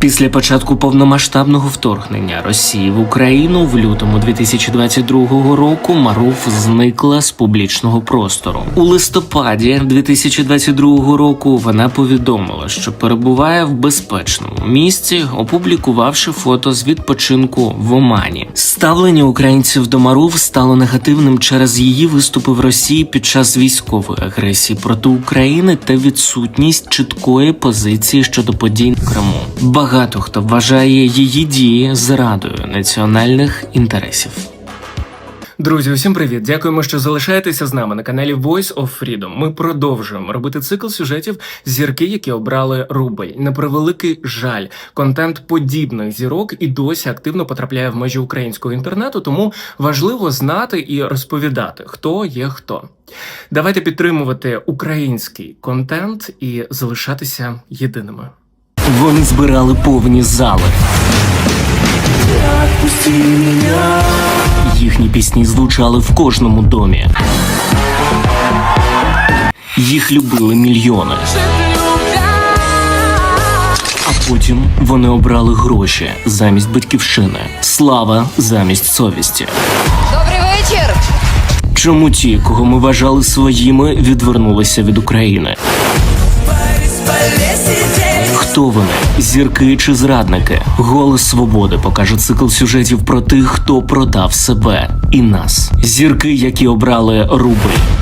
Після початку повномасштабного вторгнення Росії в Україну в лютому 2022 року Маруф зникла з публічного простору. У листопаді 2022 року вона повідомила, що перебуває в безпечному місці, опублікувавши фото з відпочинку в Омані. Ставлення українців до Маруф стало негативним через її виступи в Росії під час військової агресії проти України та відсутність чіткої позиції щодо подій в Криму. Багато хто вважає її дії зрадою національних інтересів. Друзі, усім привіт! Дякуємо, що залишаєтеся з нами на каналі Voice of Freedom. Ми продовжуємо робити цикл сюжетів зірки, які обрали рубль. На превеликий жаль, контент подібних зірок і досі активно потрапляє в межі українського інтернету, тому важливо знати і розповідати, хто є хто. Давайте підтримувати український контент і залишатися єдиними. Вони збирали повні зали. Їхні пісні звучали в кожному домі. Їх любили мільйони. А потім вони обрали гроші замість батьківщини, слава замість совісті. Добрий вечір. Чому ті, кого ми вважали своїми, відвернулися від України? Хто вони? Зірки чи зрадники? Голос свободи покаже цикл сюжетів про тих, хто продав себе і нас. Зірки, які обрали рубль.